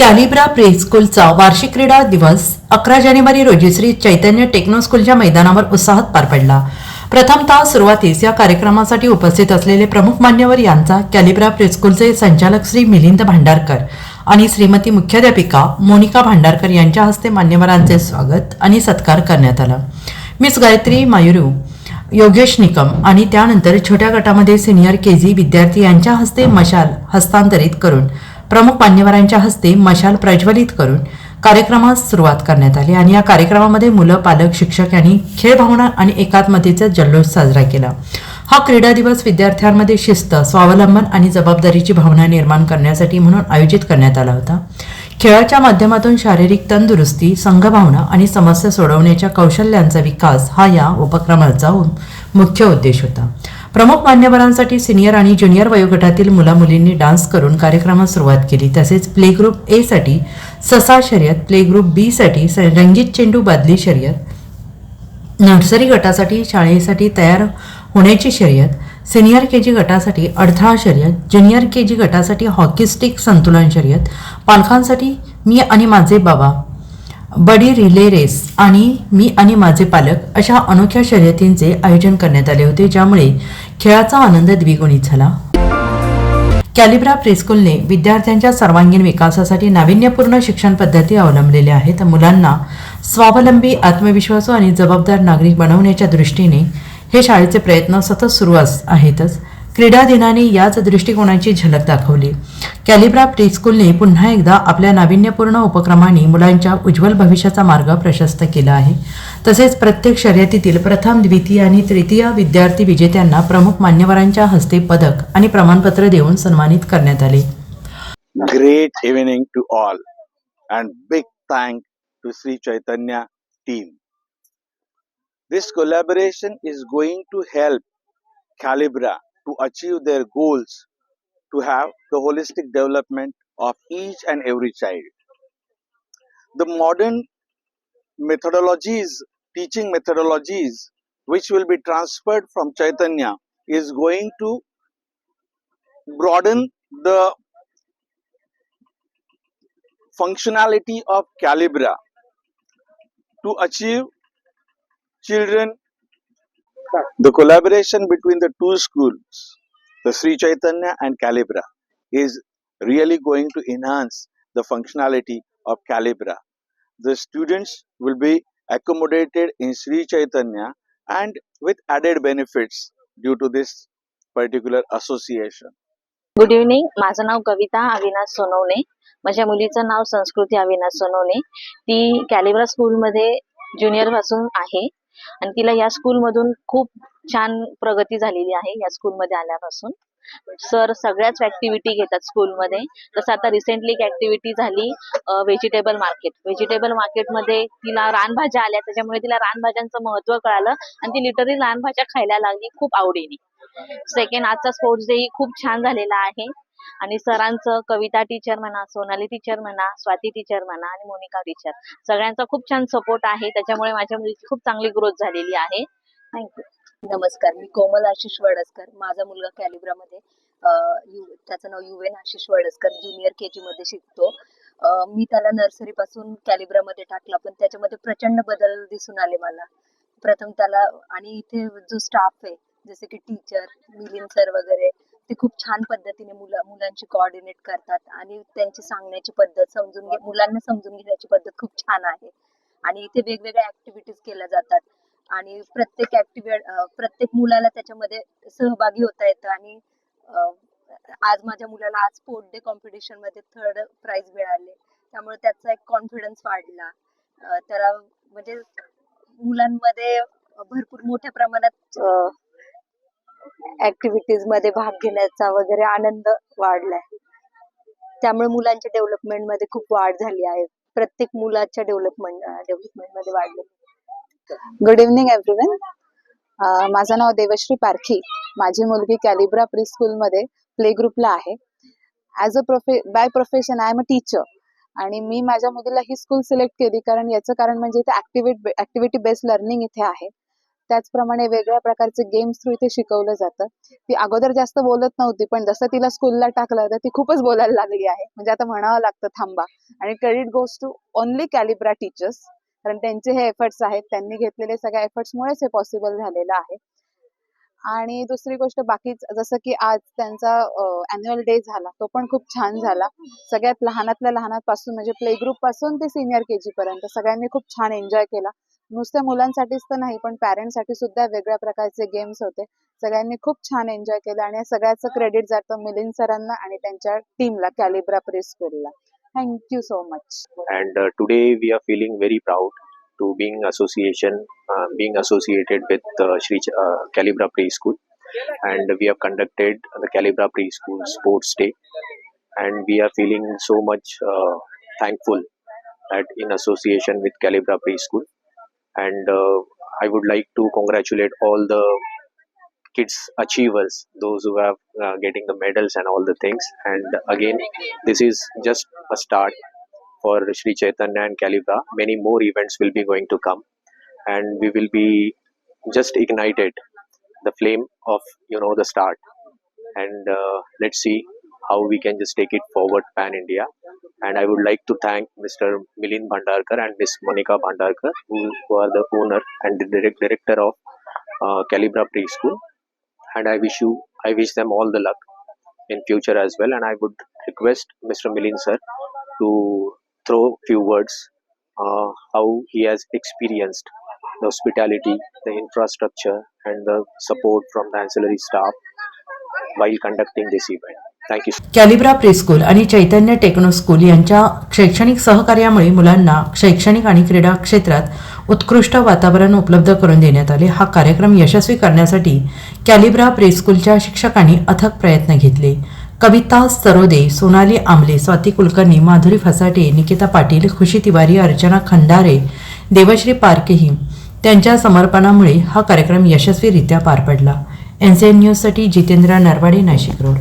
कॅलिब्रा pre स्कूलचा वार्षिक क्रीडा दिवस अकरा जानेवारी रोजी श्री चैतन्य टेक्नो स्कूलच्या मैदानावर उत्साहात पार पडला. प्रथमतः सुरुवातीस या कार्यक्रमासाठी उपस्थित असलेले प्रमुख मान्यवर यांचा कॅलिब्रा प्री स्कूलचे संचालक श्री मिलिंद भांडारकर आणि श्रीमती मुख्याध्यापिका मोनिका भांडारकर यांच्या हस्ते मान्यवरांचे स्वागत आणि सत्कार करण्यात आला. मिस गायत्री मायुरू योगेश निकम आणि त्यानंतर छोट्या गटामध्ये सिनियर के जी विद्यार्थी यांच्या हस्ते मशाल हस्तांतरित करून प्रमुख मान्यवरांच्या हस्ते मशाल प्रज्वलित करून कार्यक्रमास सुरुवात करण्यात आली आणि या कार्यक्रमामध्ये मुलं पालक शिक्षक यांनी खेळ भावना आणि एकात्मतेचा जल्लोष साजरा केला. हा क्रीडा दिवस विद्यार्थ्यांमध्ये शिस्त स्वावलंबन आणि जबाबदारीची भावना निर्माण करण्यासाठी म्हणून आयोजित करण्यात आला होता. खेळाच्या माध्यमातून शारीरिक तंदुरुस्ती संघभावना आणि समस्या सोडवण्याच्या कौशल्यांचा विकास हा या उपक्रमाचा मुख्य उद्देश होता. प्रमुख मान्यवरांसाठी सिनियर आणि ज्युनियर वयोगटातील मुलामुलींनी डान्स करून कार्यक्रमास सुरुवात केली. तसेच प्ले ग्रुप ए साठी ससा शर्यत प्ले ग्रुप बी साठी स- रंगीत चेंडू बादली शर्यत नर्सरी गटासाठी शाळेसाठी तयार होण्याची शर्यत सिनियर के जी गटासाठी अडथळा शर्यत ज्युनियर के जी गटासाठी हॉकी स्टिक संतुलन शर्यत पालकांसाठी मी आणि माझे बाबा बडी रिले रेस आणि मी आणि माझे पालक अशा अनोख्या शर्यतींचे आयोजन करण्यात आले होते ज्यामुळे खेळाचा आनंद द्विगुणित झाला. कॅलिब्रा प्रेस्कूलने विद्यार्थ्यांच्या सर्वांगीण विकासासाठी नाविन्यपूर्ण शिक्षण पद्धती अवलंबलेल्या आहेत. मुलांना स्वावलंबी आत्मविश्वासू आणि जबाबदार नागरिक बनवण्याच्या दृष्टीने हे शाळेचे प्रयत्न सतत सुरू अस आहेतच. क्रीडा दिनाने याच दृष्टिकोनाची झलक दाखवली. कॅलिब्रा प्रीस्कूलने पुन्हा एकदा आपल्या नाविन्यपूर्ण उपक्रमांनी मुलांच्या उज्ज्वल भविष्याचा मार्ग प्रशस्त केला आहे. तसेच प्रत्येक शर्यतीतील प्रथम द्वितीय आणि तृतीय विद्यार्थी विजेत्यांना प्रमुख मान्यवरांच्या हस्ते पदक आणि प्रमाणपत्र देऊन सन्मानित करण्यात आले. Great evening to all and big thank to Shri Chaitanya team this collaboration is going to help Calibra to achieve their goals to have the holistic development of each and every child. The modern methodologies, teaching methodologies, which will be transferred from Chaitanya, is going to broaden the functionality of Calibra to achieve children. The collaboration between the two schools, the Sri Chaitanya and Calibra, is really going to enhance the functionality of Calibra. The students will be accommodated in Sri Chaitanya and with added benefits due to this particular association. Good evening माझं नाव कविता अविनाश सोनवणे माझ्या मुलीचं नाव संस्कृती अविनाश सोनवणे ती कॅलिब्रा स्कूलमध्ये junior पासून आहे आणि तिला या स्कूलमधून खूप छान प्रगती झालेली आहे या स्कूलमध्ये आल्यापासून. सर सगळ्याच ऍक्टिव्हिटी घेतात स्कूलमध्ये जसं आता रिसेंटली एक ऍक्टिव्हिटी झाली व्हेजिटेबल मार्केट व्हेजिटेबल मार्केटमध्ये तिला रानभाज्या आल्या त्याच्यामुळे तिला रानभाज्यांचं महत्त्व कळालं आणि ती लिटरली रानभाज्या खायला लागली खूप आवडीने. सेकंड आजचा स्पोर्ट्स डे खूप छान झालेला आहे. आणि सरांचं कविता टीचर म्हणा सोनाली टीचर म्हणा स्वाती टीचर म्हणा आणि मोनिका टीचर सगळ्यांचा खूप छान सपोर्ट आहे. त्याच्यामुळे माझ्या मुलीची खूप चांगली ग्रोथ झालेली आहे. थँक्यू नमस्कार मी कोमल आशिष वडसकर. माझा मुलगा कॅलिब्रामध्ये यु- त्याचं नाव युवेन आशिष वडसकर ज्युनियर के जी मध्ये शिकतो. मी त्याला नर्सरी पासून कॅलिब्रामध्ये टाकला पण त्याच्यामध्ये प्रचंड बदल दिसून आले मला. प्रथम त्याला आणि इथे जो स्टाफ आहे जसे की टीचर मिलिंद सर वगैरे ते खूप छान पद्धतीने मुला मुलांची कोऑर्डिनेट करतात आणि त्यांची सांगण्याची पद्धत समजून घे मुलांना समजून घेण्याची पद्धत खूप छान आहे. आणि इथे वेगवेगळ्या ऍक्टिव्हिटीज केल्या जातात आणि प्रत्येक ऍक्टिव्हिट प्रत्येक मुलाला त्याच्यामध्ये सहभागी होता येतं आणि आज माझ्या मुलाला आज स्पोर्ट डे कॉम्पिटिशनमध्ये थर्ड प्राइज मिळाले. त्यामुळे त्याचा एक कॉन्फिडन्स वाढला. त्याला म्हणजे मुलांमध्ये भरपूर मोठ्या प्रमाणात ऍक्टिव्हिटीजमध्ये भाग घेण्याचा वगैरे आनंद वाढलाय. त्यामुळे मुलांच्या डेव्हलपमेंटमध्ये खूप वाढ झाली आहे. प्रत्येक मुलाच्या डेव्हलपमेंट डेव्हलपमेंटमध्ये वाढली. गुड इव्हनिंग एव्हरीवन माझं नाव देवश्री पारखी. माझी मुलगी कॅलिब्रा प्री स्कूलमध्ये प्ले ग्रुपला आहे. As a pro by profession I am a teacher आणि मी माझ्या मुलीला ही स्कूल सिलेक्ट केली कारण याचं कारण म्हणजे इथे ऍक्टिव्हिटी ऍक्टिव्हिटी बेस्ड लर्निंग इथे आहे. त्याचप्रमाणे वेगळ्या प्रकारचे गेम्स थ्रू इथे शिकवलं जातं. ती अगोदर जास्त बोलत नव्हती पण जसं तिला स्कूलला टाकलं तर ती खूपच बोलायला लागली आहे. म्हणजे आता म्हणावं लागतं थांबा. आणि credit goes to only Calibra teachers कारण त्यांचे हे एफर्ट्स आहेत. त्यांनी घेतलेले सगळ्या एफर्ट्समुळेच हे पॉसिबल झालेलं आहे. आणि दुसरी गोष्ट बाकीच जसं की आज त्यांचा अॅन्युअल डे झाला तो पण खूप छान झाला. सगळ्यात लहानातल्या लहानापासून म्हणजे प्ले ग्रुपपासून ते सिनियर के जी पर्यंत सगळ्यांनी खूप छान एन्जॉय केला. नुसत्या मुलांसाठीच तर नाही पण पॅरेंट्ससाठी सुद्धा वेगळ्या प्रकारचे गेम्स होते सगळ्यांनी खूप छान एन्जॉय केलं आणि सगळ्याचं क्रेडिट जातं मिलिंद सरांना आणि त्यांच्या टीमला कॅलिब्रा प्री स्कूलला thank you so much uh, we are feeling very proud to being association uh, being associated with uh, Shri Ch- uh, Calibra Preschool and we have conducted the Calibra Preschool Sports Day and we are feeling so much uh, thankful that in association with Calibra Preschool and uh, I would like to congratulate all the kids achievers those who have uh, getting the medals and all the things and again this is just a start for Sri Chaitanya and Calibra. Many more events will be going to come, and we will be just ignited the flame of you know the start. And uh, let's see how we can just take it forward pan India. And I would like to thank Mr. Milind Bhandarkar and Miss Monica Bhandarkar, who, who are the owner and the direct director of uh, Calibra Preschool. And I wish you, I wish them all the luck in future as well. And I would request Mr. Milind sir to throw few words uh, how he has experienced the hospitality, the infrastructure, and the support from the ancillary staff while conducting this event. Calibra preschool आणि Chaitanya techno school यांच्या शैक्षणिक सहकार्यामुळे मुलांना शैक्षणिक आणि क्रीडा क्षेत्रात उत्कृष्ट वातावरण उपलब्ध करून देण्यात आले. हा कार्यक्रम यशस्वी करण्यासाठी कॅलिब्रा प्रीस्कूलच्या शिक्षकांनी अथक प्रयत्न घेतले. कविता सरोदे सोनाली आमले स्वाती कुलकर्णी माधुरी फसाटे निकिता पाटील खुशी तिवारी अर्चना खंडारे देवश्री पारकेही त्यांच्या समर्पणामुळे हा कार्यक्रम यशस्वीरित्या पार पडला. एन सी एन न्यूजसाठी जितेंद्र नरवाडे नाशिक रोड.